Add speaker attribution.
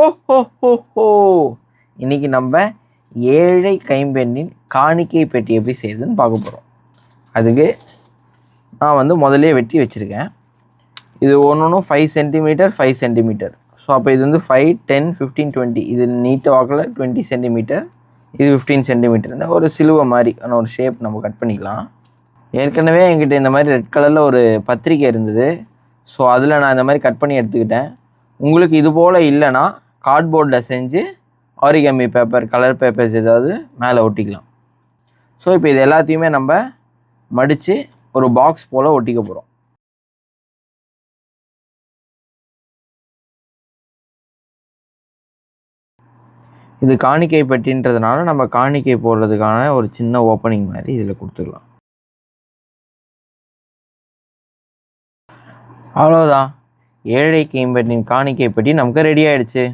Speaker 1: ஹோ ஹோ ஹோ ஹோ. இன்னைக்கு நம்ம ஏழை கைம்பெண்ணின் காணிக்கை பெட்டி எப்படி செய்யுதுன்னு பார்க்க போகிறோம் அதுக்கு நான் வந்து முதலே வெட்டி வச்சுருக்கேன். இது ஒன்று ஒன்றும் five centimetre five centimetre so அப்போ இது வந்து ஃபைவ் டென் ஃபிஃப்டீன் டுவெண்ட்டி இது நீட்டு வாக்கில் டுவெண்ட்டி சென்டிமீட்டர் இது ஃபிஃப்டீன் சென்டிமீட்டர் ஒரு சிலுவை மாதிரி ஆனால் ஒரு ஷேப் நம்ம கட் பண்ணிக்கலாம். ஏற்கனவே என்கிட்ட இந்த மாதிரி ரெட் கலரில் ஒரு பத்திரிக்கை இருந்தது. ஸோ அதில் நான் இந்த மாதிரி கட் பண்ணி எடுத்துக்கிட்டேன். உங்களுக்கு இது போல் இல்லைன்னா கார்ட்போர்டில் செஞ்சு ஆரிகமி பேப்பர் கலர் பேப்பர்ஸ் ஏதாவது மேலே ஒட்டிக்கலாம். ஸோ இப்போ இது எல்லாத்தையுமே நம்ம மடித்து ஒரு பாக்ஸ் போல் ஒட்டிக்க போகிறோம் இது காணிக்கை பெட்டின்றதுனால நம்ம காணிக்கை போடுறதுக்கான ஒரு சின்ன ஓப்பனிங் மாதிரி இதில் கொடுத்துக்கலாம் அவ்வளோதான் ஏழை கைம்பெட்டின் காணிக்கை பெட்டி நமக்கு ரெடி ஆயிடுச்சு.